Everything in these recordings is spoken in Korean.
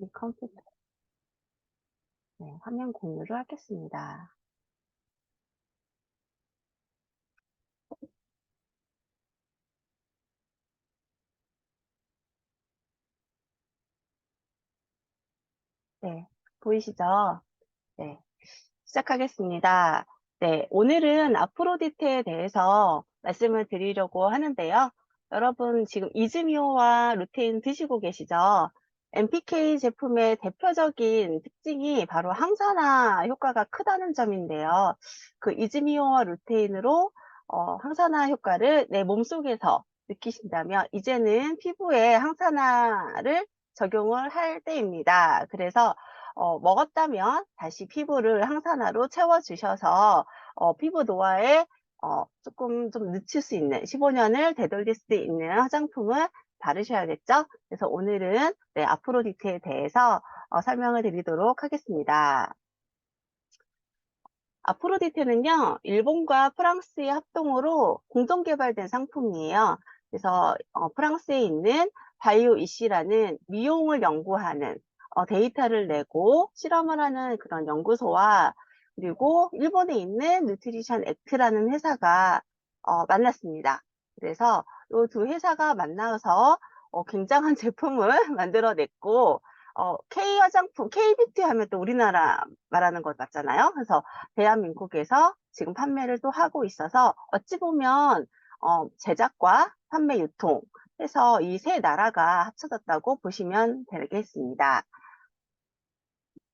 이 컴퓨터. 네, 화면 공유를 하겠습니다. 네, 보이시죠? 네, 시작하겠습니다. 네, 오늘은 아프로디테에 대해서 말씀을 드리려고 하는데요. 여러분 지금 이즈미오와 루테인 드시고 계시죠? MPK 제품의 대표적인 특징이 바로 항산화 효과가 크다는 점인데요. 그 이즈미오와 루테인으로 어, 항산화 효과를 내 몸속에서 느끼신다면 이제는 피부에 항산화를 적용을 할 때입니다. 그래서 어, 먹었다면 다시 피부를 항산화로 채워주셔서 어, 피부 노화에 어, 조금 좀 늦출 수 있는 15년을 되돌릴 수 있는 화장품을 바르셔야겠죠? 그래서 오늘은 네, 아프로디테에 대해서 어, 설명을 드리도록 하겠습니다. 아프로디테는요, 일본과 프랑스의 합동으로 공동 개발된 상품이에요. 그래서 어, 프랑스에 있는 바이오 이시라는 미용을 연구하는 어, 데이터를 내고 실험을 하는 그런 연구소와 그리고 일본에 있는 뉴트리션 액트라는 회사가 어, 만났습니다. 그래서 이 두 회사가 만나서 어, 굉장한 제품을 만들어냈고 어, K 화장품, K뷰티 하면 또 우리나라 말하는 것 같잖아요. 그래서 대한민국에서 지금 판매를 또 하고 있어서 어찌 보면 어, 제작과 판매 유통 해서 이 세 나라가 합쳐졌다고 보시면 되겠습니다.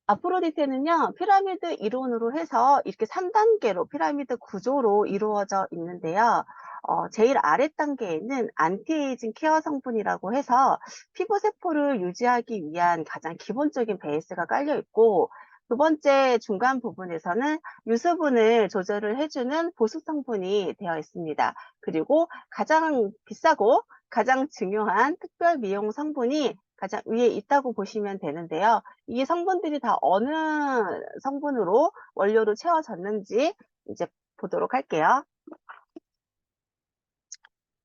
아프로디테는요, 피라미드 이론으로 해서 이렇게 3단계로 피라미드 구조로 이루어져 있는데요. 어, 제일 아래 단계에는 안티에이징 케어 성분이라고 해서 피부 세포를 유지하기 위한 가장 기본적인 베이스가 깔려 있고, 두 번째 중간 부분에서는 유수분을 조절을 해주는 보습 성분이 되어 있습니다. 그리고 가장 비싸고 가장 중요한 특별 미용 성분이 가장 위에 있다고 보시면 되는데요. 이 성분들이 다 어느 성분으로 원료로 채워졌는지 이제 보도록 할게요.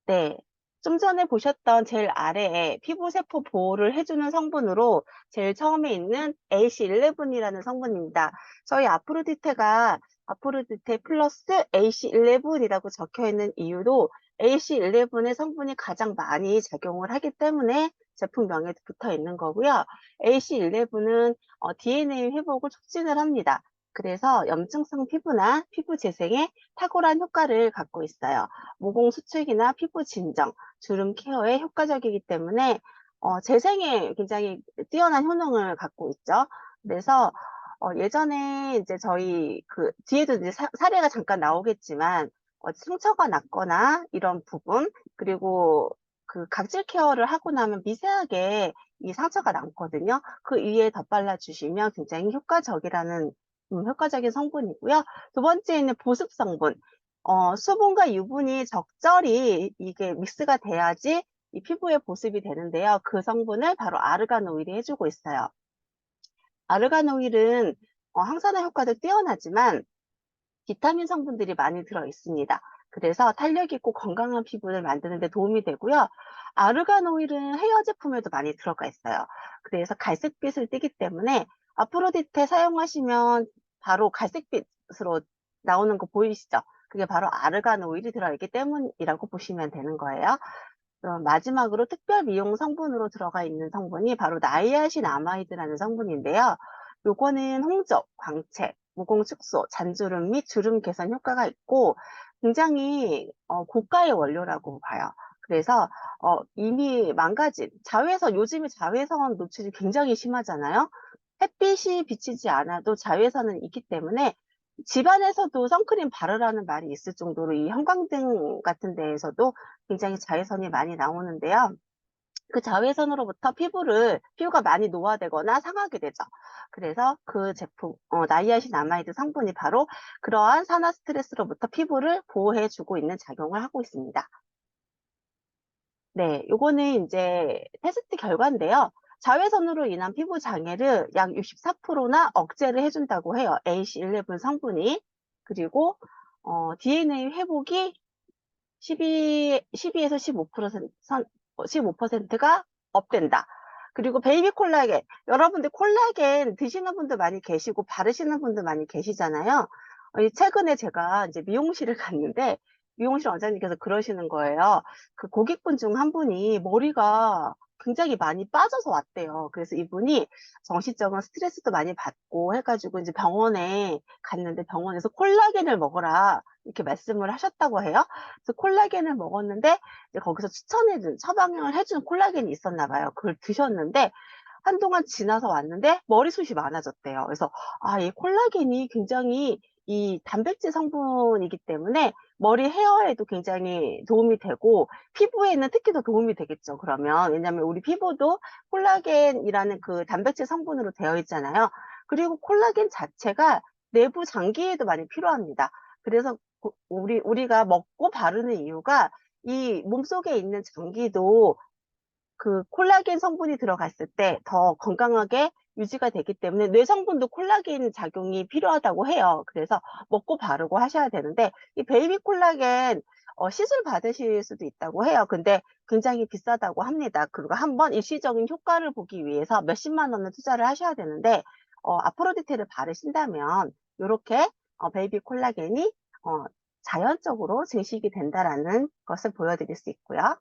네. 좀 전에 보셨던 제일 아래에 피부세포 보호를 해주는 성분으로 제일 처음에 있는 AC11이라는 성분입니다. 저희 아프로디테가 아프로디테 플러스 AC11이라고 적혀 있는 이유도 AC11의 성분이 가장 많이 작용을 하기 때문에 제품명에 붙어 있는 거고요. AC11은 어, DNA 회복을 촉진을 합니다. 그래서 염증성 피부나 피부 재생에 탁월한 효과를 갖고 있어요. 모공 수축이나 피부 진정, 주름 케어에 효과적이기 때문에 어, 재생에 굉장히 뛰어난 효능을 갖고 있죠. 그래서 어, 예전에 이제 저희 그 뒤에도 이제 사, 사례가 잠깐 나오겠지만 어, 상처가 났거나 이런 부분 그리고 그 각질 케어를 하고 나면 미세하게 이 상처가 남거든요. 그 위에 덧발라 주시면 굉장히 효과적이라는 음, 효과적인 성분이고요. 두 번째는 보습 성분. 어, 수분과 유분이 적절히 이게 믹스가 돼야지 이 피부에 보습이 되는데요. 그 성분을 바로 아르간 오일이 해주고 있어요. 아르간 오일은 어, 항산화 효과도 뛰어나지만 비타민 성분들이 많이 들어 있습니다. 그래서 탄력 있고 건강한 피부를 만드는 데 도움이 되고요. 아르간 오일은 헤어 제품에도 많이 들어가 있어요. 그래서 갈색빛을 띠기 때문에 아프로디테 사용하시면 바로 갈색빛으로 나오는 거 보이시죠? 그게 바로 아르간 오일이 들어있기 때문이라고 보시면 되는 거예요. 그럼 마지막으로 특별 미용 성분으로 들어가 있는 성분이 바로 나이아신 아마이드라는 성분인데요. 요거는 홍적, 광채, 모공 축소, 잔주름 및 주름 개선 효과가 있고 굉장히 어, 고가의 원료라고 봐요. 그래서 어, 이미 망가진 자외선 요즘에 자외선 노출이 굉장히 심하잖아요. 햇빛이 비치지 않아도 자외선은 있기 때문에 집안에서도 선크림 바르라는 말이 있을 정도로 이 형광등 같은 데에서도 굉장히 자외선이 많이 나오는데요. 그 자외선으로부터 피부를 피부가 많이 노화되거나 상하게 되죠. 그래서 그 제품 어, 나이아신 아마이드 성분이 바로 그러한 산화 스트레스로부터 피부를 보호해 주고 있는 작용을 하고 있습니다. 네, 요거는 이제 테스트 결과인데요. 자외선으로 인한 피부 장애를 약 64%나 억제를 해준다고 해요. AC11 성분이. 그리고 어, DNA 회복이 12, 12에서 15%, 15%가 업된다. 그리고 베이비 콜라겐. 여러분들 콜라겐 드시는 분들 많이 계시고 바르시는 분들 많이 계시잖아요. 최근에 제가 이제 미용실을 갔는데 미용실 원장님께서 그러시는 거예요. 그 고객분 중 한 분이 머리가 굉장히 많이 빠져서 왔대요. 그래서 이분이 정신적인 스트레스도 많이 받고 해가지고 이제 병원에 갔는데 병원에서 콜라겐을 먹어라 이렇게 말씀을 하셨다고 해요. 그래서 콜라겐을 먹었는데 거기서 추천해준 처방을 해준 콜라겐이 있었나 봐요. 그걸 드셨는데 한동안 지나서 왔는데 머리숱이 많아졌대요. 그래서 아, 이 콜라겐이 굉장히 이 단백질 성분이기 때문에 머리 헤어에도 굉장히 도움이 되고 피부에는 특히 더 도움이 되겠죠. 그러면 왜냐하면 우리 피부도 콜라겐이라는 그 단백질 성분으로 되어 있잖아요. 그리고 콜라겐 자체가 내부 장기에도 많이 필요합니다. 그래서 고- 우리 우리가 먹고 바르는 이유가 이 몸속에 있는 장기도 그 콜라겐 성분이 들어갔을 때 더 건강하게 유지가 되기 때문에 뇌 성분도 콜라겐 작용이 필요하다고 해요. 그래서 먹고 바르고 하셔야 되는데 이 베이비 콜라겐 어, 시술 받으실 수도 있다고 해요. 근데 굉장히 비싸다고 합니다. 그리고 한번 일시적인 효과를 보기 위해서 몇십만 원을 투자를 하셔야 되는데 어, 아프로디테를 바르신다면 이렇게 어, 베이비 콜라겐이 어, 자연적으로 증식이 된다라는 것을 보여드릴 수 있고요.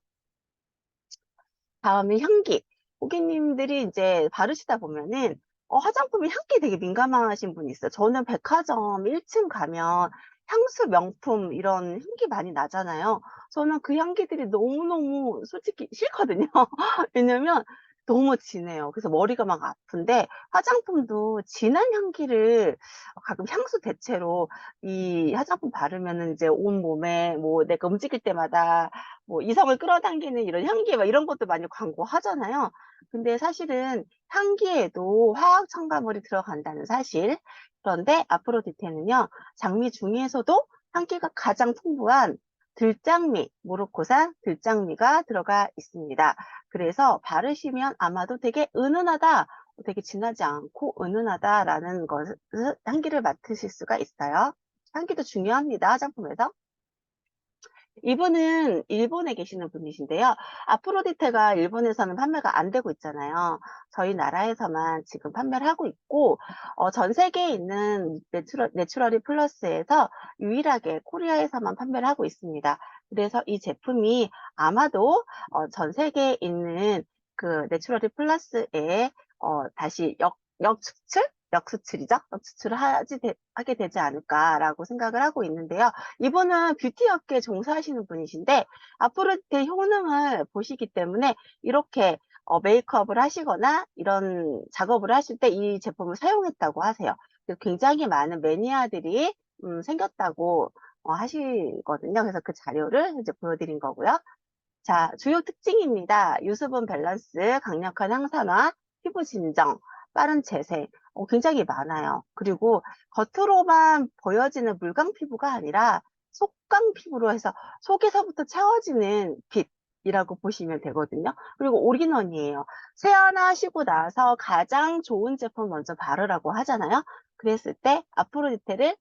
다음에 향기. 고객님들이 이제 바르시다 보면은 어, 화장품이 향기에 되게 민감하신 분이 있어요. 저는 백화점 1층 가면 향수, 명품 이런 향기 많이 나잖아요. 저는 그 향기들이 너무너무 솔직히 싫거든요. 왜냐면 너무 진해요. 그래서 머리가 막 아픈데 화장품도 진한 향기를 가끔 향수 대체로 이 화장품 바르면은 이제 온 몸에 뭐 내가 움직일 때마다 뭐 이성을 끌어당기는 이런 향기 막 이런 것도 많이 광고하잖아요. 근데 사실은 향기에도 화학 첨가물이 들어간다는 사실. 그런데 아프로디테는요, 장미 중에서도 향기가 가장 풍부한 들장미, 모로코산 들장미가 들어가 있습니다. 그래서 바르시면 아마도 되게 은은하다, 되게 진하지 않고 은은하다라는 것을 향기를 맡으실 수가 있어요. 향기도 중요합니다, 화장품에서. 이분은 일본에 계시는 분이신데요. 아프로디테가 일본에서는 판매가 안 되고 있잖아요. 저희 나라에서만 지금 판매를 하고 있고, 어, 전 세계에 있는 내추럴, 내추럴이 플러스에서 유일하게 코리아에서만 판매를 하고 있습니다. 그래서 이 제품이 아마도 어, 전 세계에 있는 그 내추럴이 플러스에 어, 다시 역, 역수출? 역수출이죠? 역수출을 하지, 되- 하게 되지 않을까라고 생각을 하고 있는데요. 이분은 뷰티 업계에 종사하시는 분이신데 아프로디테 효능을 보시기 때문에 이렇게 어, 메이크업을 하시거나 이런 작업을 하실 때 이 제품을 사용했다고 하세요. 굉장히 많은 매니아들이 음, 생겼다고 어, 하시거든요. 그래서 그 자료를 이제 보여드린 거고요. 자, 주요 특징입니다. 유수분 밸런스, 강력한 항산화, 피부 진정, 빠른 재생, 어, 굉장히 많아요. 그리고 겉으로만 보여지는 물광 피부가 아니라 속광 피부로 해서 속에서부터 채워지는 빛 이라고 보시면 되거든요. 그리고 올인원이에요. 세안하시고 나서 가장 좋은 제품 먼저 바르라고 하잖아요. 그랬을 때 아프로디테를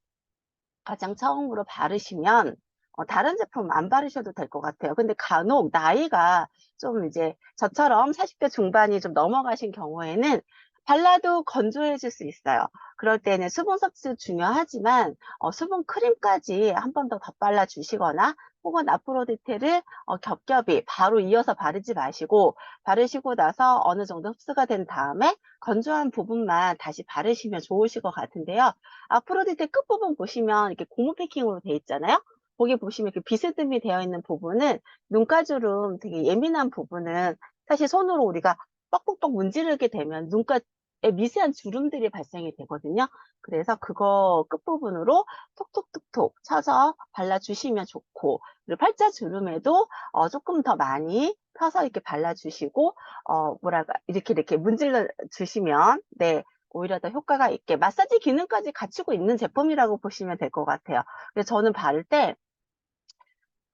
가장 처음으로 바르시면 어, 다른 제품 안 바르셔도 될 것 같아요. 근데 간혹 나이가 좀 이제 저처럼 40대 중반이 좀 넘어가신 경우에는 발라도 건조해질 수 있어요. 그럴 때는 수분 섭취 중요하지만 어, 수분 크림까지 한 번 더 덧발라 주시거나 혹은 아프로디테를 어, 겹겹이 바로 이어서 바르지 마시고 바르시고 나서 어느 정도 흡수가 된 다음에 건조한 부분만 다시 바르시면 좋으실 것 같은데요. 아프로디테 끝부분 보시면 이렇게 고무 패킹으로 되어 있잖아요. 거기 보시면 이렇게 비스듬히 되어 있는 부분은 눈가주름 되게 예민한 부분은 사실 손으로 우리가 뻑뻑뻑 문지르게 되면 눈가에 미세한 주름들이 발생이 되거든요. 그래서 그거 끝부분으로 톡톡톡톡 쳐서 발라주시면 좋고 그리고 팔자 주름에도 어, 조금 더 많이 펴서 이렇게 발라주시고 어, 뭐랄까 이렇게 이렇게 문질러 주시면 네 오히려 더 효과가 있게 마사지 기능까지 갖추고 있는 제품이라고 보시면 될 것 같아요. 그래서 저는 바를 때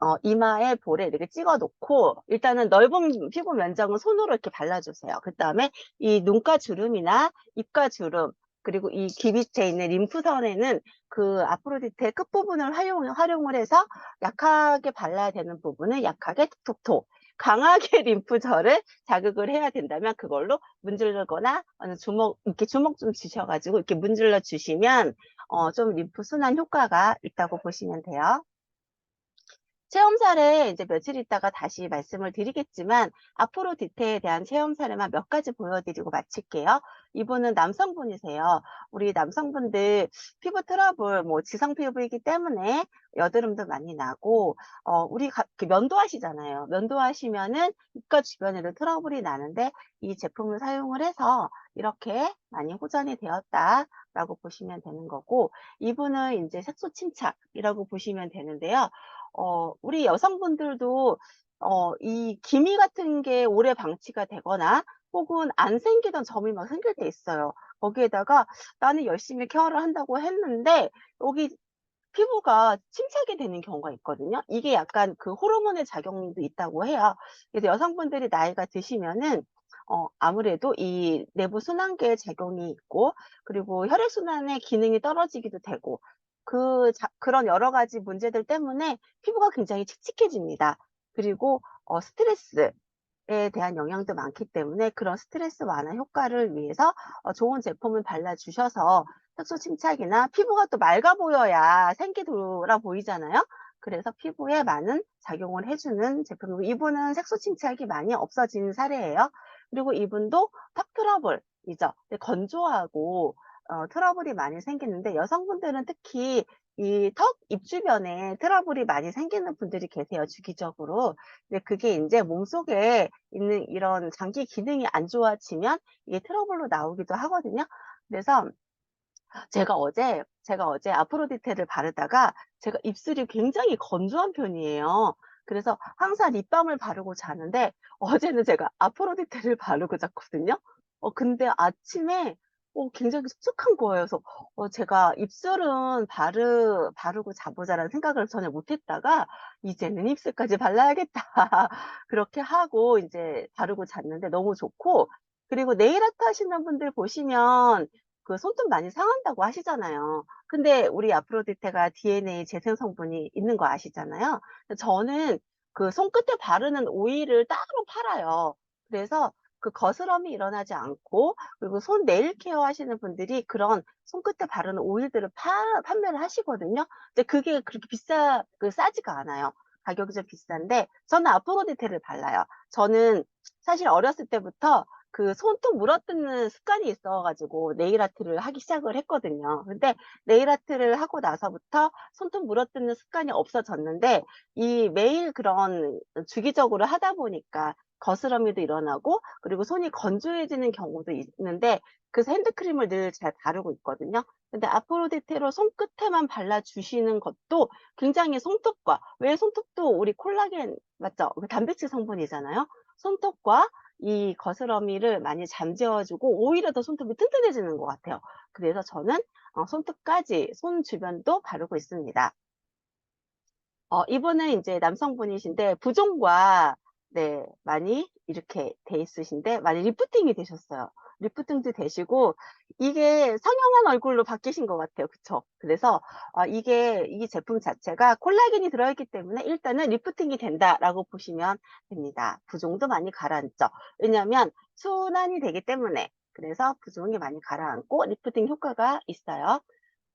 어, 이마에 볼에 이렇게 찍어 놓고 일단은 넓은 피부 면적은 손으로 이렇게 발라주세요. 그 다음에 이 눈가 주름이나 입가 주름 그리고 이 귀 밑에 있는 림프선에는 그 아프로디테 끝부분을 활용, 활용을 해서 약하게 발라야 되는 부분은 약하게 톡톡톡 강하게 림프절을 자극을 해야 된다면 그걸로 문지르거나 어느 주먹 이렇게 주먹 좀 쥐셔 가지고 이렇게 문질러 주시면 어 좀 림프 순환 효과가 있다고 보시면 돼요. 체험 사례 이제 며칠 있다가 다시 말씀을 드리겠지만 아프로디테에 대한 체험 사례만 몇 가지 보여드리고 마칠게요. 이분은 남성분이세요. 우리 남성분들 피부 트러블, 뭐 지성 피부이기 때문에 여드름도 많이 나고 어 우리 가, 그 면도하시잖아요. 면도하시면은 입가 주변에도 트러블이 나는데 이 제품을 사용을 해서 이렇게 많이 호전이 되었다라고 보시면 되는 거고 이분은 이제 색소 침착이라고 보시면 되는데요. 어 우리 여성분들도 어 이 기미 같은 게 오래 방치가 되거나 혹은 안 생기던 점이 막 생길 때 있어요. 거기에다가 나는 열심히 케어를 한다고 했는데 여기 피부가 침착이 되는 경우가 있거든요. 이게 약간 그 호르몬의 작용도 있다고 해요. 그래서 여성분들이 나이가 드시면은 어 아무래도 이 내부 순환계의 작용이 있고 그리고 혈액순환의 기능이 떨어지기도 되고 그 자 그런 여러 가지 문제들 때문에 피부가 굉장히 칙칙해집니다. 그리고 어 스트레스 에 대한 영향도 많기 때문에 그런 스트레스 완화 효과를 위해서 어 좋은 제품을 발라 주셔서 색소 침착이나 피부가 또 맑아 보여야 생기 돌아 보이잖아요. 그래서 피부에 많은 작용을 해 주는 제품이고 이분은 색소 침착이 많이 없어진 사례예요. 그리고 이분도 턱 트러블이죠. 건조하고 어 트러블이 많이 생기는데 여성분들은 특히 이 턱, 입 주변에 트러블이 많이 생기는 분들이 계세요, 주기적으로. 근데 그게 인제 몸속에 있는 이런 장기 기능이 안 좋아지면 이게 트러블로 나오기도 하거든요. 그래서 제가 어제 제가 어제 아프로디테를 바르다가 제가 입술이 굉장히 건조한 편이에요. 그래서 항상 립밤을 바르고 자는데 어제는 제가 아프로디테를 바르고 잤거든요. 어 근데 아침에 어 굉장히 촉촉한 거예요. 그래서 어 제가 '입술은 바르 바르고 자 보자.'라는 생각을 전혀 못 했다가 '이제는 입술까지 발라야겠다.' 그렇게 하고 인제 바르고 잤는데 너무 좋고 그리고 네일 아트 하시는 분들 보시면 그 손톱 많이 상한다고 하시잖아요. 근데 우리 아프로디테가 DNA 재생 성분이 있는 거 아시잖아요. 저는 그 손끝에 바르는 오일을 따로 팔아요. 그래서 그 거스럼이 일어나지 않고 그리고 손 네일 케어 하시는 분들이 그런 손끝에 바르는 오일들을 파 판매를 하시거든요. 근데 그게 그렇게 비싸 그 싸지가 않아요. 가격이 좀 비싼데 저는 아프로디테를 발라요. 저는 사실 어렸을 때부터 그 손톱 물어뜯는 습관이 있어 가지고 네일 아트를 하기 시작을 했거든요. 근데 네일 아트를 하고 나서부터 손톱 물어뜯는 습관이 없어졌는데 이 매일 그런 주기적으로 하다 보니까 거스러미도 일어나고 그리고 손이 건조해지는 경우도 있는데 그래서 핸드크림을 늘 잘 바르고 있거든요. 근데 아프로디테로 손끝에만 발라 주시는 것도 굉장히 손톱과 왜 손톱도 우리 콜라겐 맞죠? 그 단백질 성분이잖아요. 손톱과 이 거스러미를 많이 잠재워 주고 오히려 더 손톱이 튼튼해지는 것 같아요. 그래서 저는 어 손톱까지 손 주변도 바르고 있습니다. 어 이분은 인제 남성분이신데 부종과 네 많이 이렇게 돼 있으신데 많이 리프팅이 되셨어요. 리프팅도 되시고 이게 성형한 얼굴로 바뀌신 것 같아요. 그쵸? 그래서 아 이게 이 제품 자체가 콜라겐이 들어있기 때문에 일단은 '리프팅이 된다.'라고 보시면 됩니다. 부종도 많이 가라앉죠. 왜냐하면 순환이 되기 때문에. 그래서 부종이 많이 가라앉고 리프팅 효과가 있어요.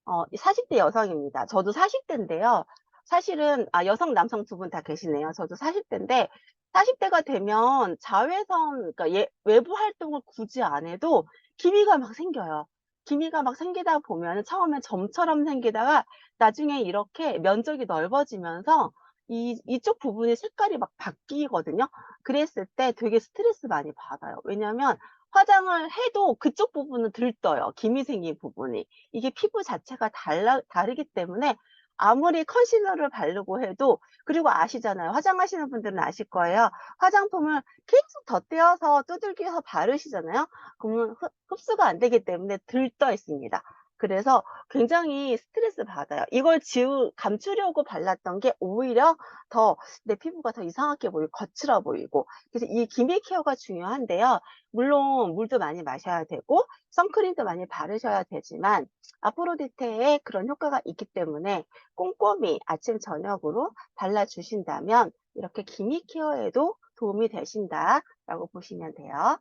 어 40대 여성입니다. 저도 40 대인데요. 사실은 아 여성, 남성 두 분 다 계시네요. 저도 40 대인데 40 대가 되면 자외선 그러니까 예 외부 활동을 굳이 안 해도 기미가 막 생겨요. 기미가 막 생기다 보면은 처음엔 점처럼 생기다가 나중에 이렇게 면적이 넓어지면서 이 이쪽 부분의 색깔이 막 바뀌거든요. 그랬을 때 되게 스트레스 많이 받아요. 왜냐하면 화장을 해도 그쪽 부분은 들떠요, 기미 생긴 부분이. 이게 피부 자체가 달라 다르기 때문에 아무리 컨실러를 바르고 해도 그리고 아시잖아요. 화장하시는 분들은 아실 거예요. 화장품을 계속 덧대어서 두들겨서 바르시잖아요. 그러면 흡 흡수가 안 되기 때문에 들떠 있습니다. 그래서 굉장히 스트레스 받아요. 이걸 지우 감추려고 발랐던 게 오히려 더 내 피부가 더 이상하게 보이고 거칠어 보이고 그래서 이 기미 케어가 중요한데요. 물론 물도 많이 마셔야 되고 선크림도 많이 바르셔야 되지만 아프로디테에 그런 효과가 있기 때문에 꼼꼼히 아침 저녁으로 발라 주신다면 이렇게 기미 케어에도 도움이 되신다라고 보시면 돼요.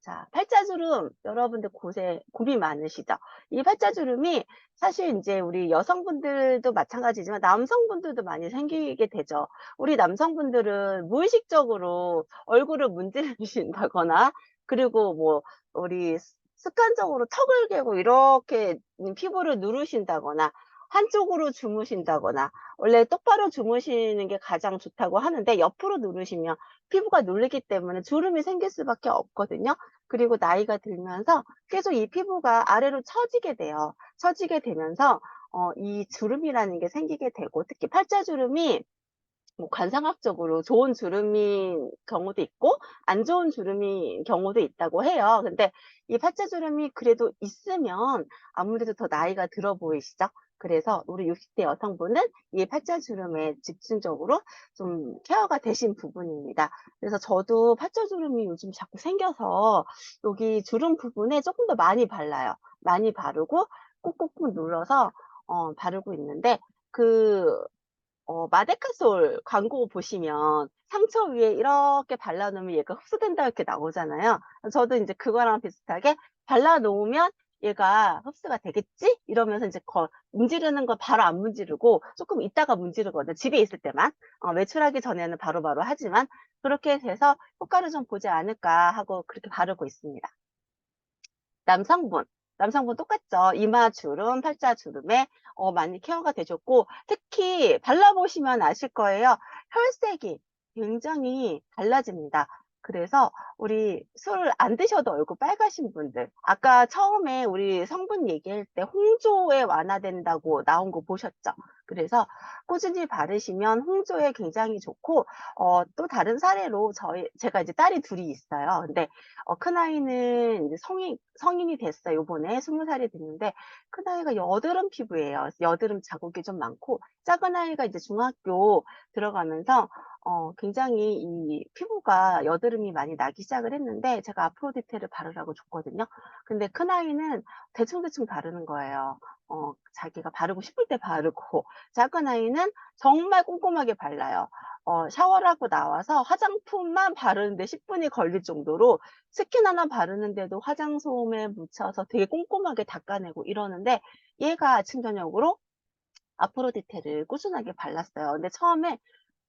자, 팔자주름 여러분들 고세 고민 많으시죠? 이 팔자주름이 사실 인제 우리 여성분들도 마찬가지지만 남성분들도 많이 생기게 되죠. 우리 남성분들은 무의식적으로 얼굴을 문지르신다거나 그리고 뭐 우리 습 습관적으로 턱을 개고 이렇게 음 피부를 누르신다거나 한쪽으로 주무신다거나 원래 똑바로 주무시는 게 가장 좋다고 하는데 옆으로 누르시면 피부가 눌리기 때문에 주름이 생길 수밖에 없거든요. 그리고 나이가 들면서 계속 이 피부가 아래로 처지게 돼요. 처지게 되면서 어 이 주름이라는 게 생기게 되고 특히 팔자주름이 뭐 관상학적으로 좋은 주름인 경우도 있고 안 좋은 주름인 경우도 있다고 해요. 근데 이 팔자주름이 그래도 있으면 아무래도 더 나이가 들어 보이시죠? 그래서 우리 60대 여성분은 이 팔자주름에 집중적으로 좀 케어가 되신 부분입니다. 그래서 저도 팔자주름이 요즘 자꾸 생겨서 여기 주름 부분에 쪼끔 더 많이 발라요. 많이 바르고 꾹꾹꾹 눌러서 어 바르고 있는데 그 어 마데카솔 광고 보시면 상처 위에 이렇게 발라 놓으면 얘가 흡수된다 이렇게 나오잖아요. 저도 인제 그거랑 비슷하게 발라 놓으면 ' 얘가 흡수가 되겠지?' 이러면서 인제 거 문지르는 거 바로 안 문지르고 쪼끔 있다가 문지르거든요, 집에 있을 때만. 어 외출하기 전에는 바로 바로 하지만 그렇게 돼서 '효과를 좀 보지 않을까.' 하고 그렇게 바르고 있습니다. 남성분, 남성분 똑같죠. 이마 주름, 팔자 주름에 어 많이 케어가 되셨고 특히 발라 보시면 아실 거예요. 혈색이 굉장히 달라집니다. 그래서 우리 술안 드셔도 얼굴 빨가신 분들 아까 처음에 우리 성분 얘기할 때 홍조에 완화된다고 나온 거 보셨죠? 그래서 꾸준히 바르시면 홍조에 굉장히 좋고 어 또 다른 사례로 저희 제가 이제 딸이 둘이 있어요. 근데 어 큰 아이는 이제 성인 성인이 됐어요. 요번에 20 살이 됐는데 큰 아이가 여드름 피부예요. 여드름 자국이 좀 많고 작은 아이가 이제 중학교 들어가면서 어 굉장히 이 피부가 여드름이 많이 나기 시작을 했는데 제가 아프로디테를 바르라고 줬거든요. 근데 큰아이는 대충대충 바르는 거예요. 어 자기가 바르고 싶을 때 바르고 작은 아이는 정말 꼼꼼하게 발라요. 어 샤워를 하고 나와서 화장품만 바르는데 10 분이 걸릴 정도로 스킨 하나 바르는데도 화장솜에 묻혀서 되게 꼼꼼하게 닦아내고 이러는데 얘가 아침 저녁으로 아프로디테를 꾸준하게 발랐어요. 근데 처음에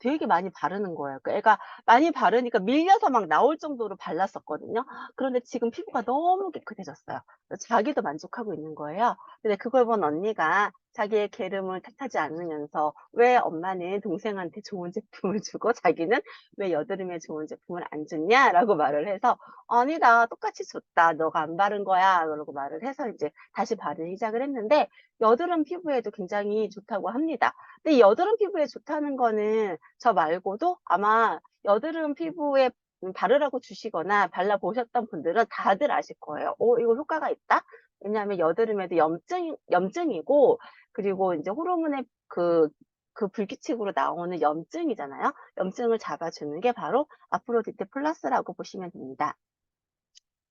되게 많이 바르는 거예요. 그 애가 많이 바르니까 밀려서 막 나올 정도로 발랐었거든요. 그런데 지금 피부가 너무 깨끗해졌어요. 자기도 만족하고 있는 거예요. 근데 그걸 본 언니가 자기의 게으름을 탓하지 않으면서 "왜 엄마는 동생한테 좋은 제품을 주고 자기는 왜 여드름에 좋은 제품을 안 줬냐?"라고 말을 해서 "아니다. 똑같이 줬다. 너가 안 바른 거야." 그러고 말을 해서 이제 다시 바르기 시작을 했는데 여드름 피부에도 굉장히 좋다고 합니다. 근데 이 여드름 피부에 좋다는 거는 저 말고도 아마 여드름 피부에 음 바르라고 주시거나 발라 보셨던 분들은 다들 아실 거예요. '어 이거 효과가 있다.' 왜냐하면 여드름에도 염증 염증이고 그리고 인제 호르몬의 그 그 불규칙으로 나오는 염증이잖아요. 염증을 잡아주는 게 바로 아프로디테 플러스라고 보시면 됩니다.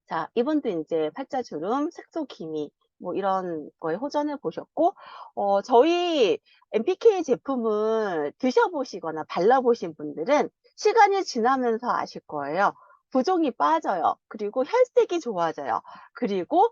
자 이분도 인제 팔자주름, 색소 기미 뭐 이런 거에 호전을 보셨고 어 저희 MPK 제품을 드셔 보시거나 발라 보신 분들은 시간이 지나면서 아실 거예요. 부종이 빠져요. 그리고 혈색이 좋아져요. 그리고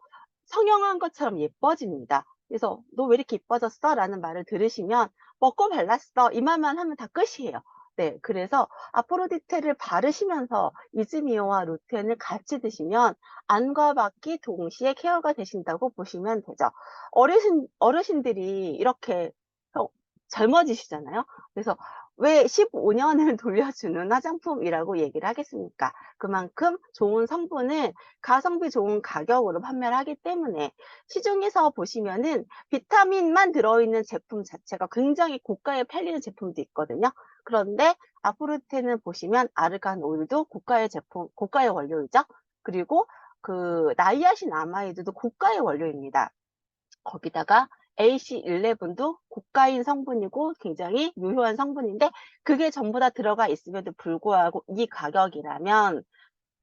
성형한 것처럼 예뻐집니다. 그래서 "너 왜 이렇게 이뻐졌어?" 라는 말을 들으시면 "먹고 발랐어." 이 말만 하면 다 끝이에요. 네. 그래서 아프로디테를 바르시면서 이즈미오와 루테인을 같이 드시면 안과 밖이 동시에 케어가 되신다고 보시면 되죠. 어르신 어르신들이 이렇게 어 젊어지시잖아요. 그래서 왜 15년을 돌려주는 화장품이라고 얘기를 하겠습니까? 그만큼 좋은 성분을 가성비 좋은 가격으로 판매를 하기 때문에 시중에서 보시면은 비타민만 들어있는 제품 자체가 굉장히 고가에 팔리는 제품도 있거든요. 그런데 아프로테는 보시면 아르간 오일도 고가의 제품 고가의 원료이죠. 그리고 그 나이아신 아마이드도 고가의 원료입니다. 거기다가 AC11도 고가인 성분이고 굉장히 유효한 성분인데 그게 전부 다 들어가 있음에도 불구하고 이 가격이라면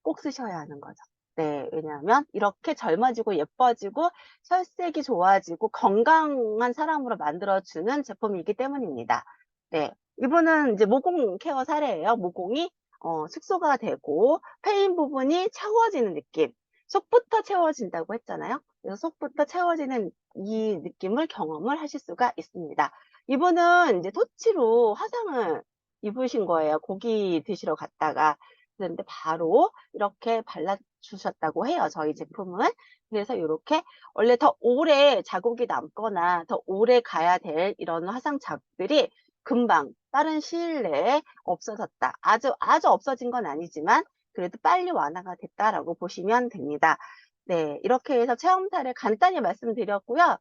꼭 쓰셔야 하는 거죠. 네. 왜냐하면 이렇게 젊어지고 예뻐지고 혈색이 좋아지고 건강한 사람으로 만들어 주는 제품이기 때문입니다. 네. 이분은 이제 모공 케어 사례예요. 모공이 어 축소가 되고 패인 부분이 채워지는 느낌. 속부터 채워진다고 했잖아요. 그래서 속부터 채워지는 이 느낌을 경험을 하실 수가 있습니다. 이분은 이제 토치로 화상을 입으신 거예요. 고기 드시러 갔다가. 그런데 바로 이렇게 발라 주셨다고 해요. 저희 제품은. 그래서 요렇게 원래 더 오래 자국이 남거나 더 오래 가야 될 이런 화상 자국들이 금방 빠른 시일 내에 없어졌다. 아주 아주 없어진 건 아니지만 그래도 빨리 완화가 됐다라고 보시면 됩니다. 네. 이렇게 해서 체험 사례 간단히 말씀드렸고요.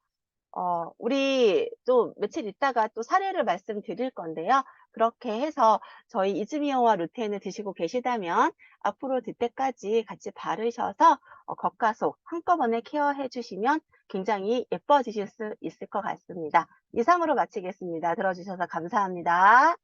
어 우리 또 며칠 있다가 또 사례를 말씀드릴 건데요. 그렇게 해서 저희 이즈미어와 루테인을 드시고 계시다면 앞으로 들 때까지 같이 바르셔서 어 겉과 속 한꺼번에 케어해 주시면 굉장히 예뻐지실 수 있을 것 같습니다. 이상으로 마치겠습니다. 들어주셔서 감사합니다.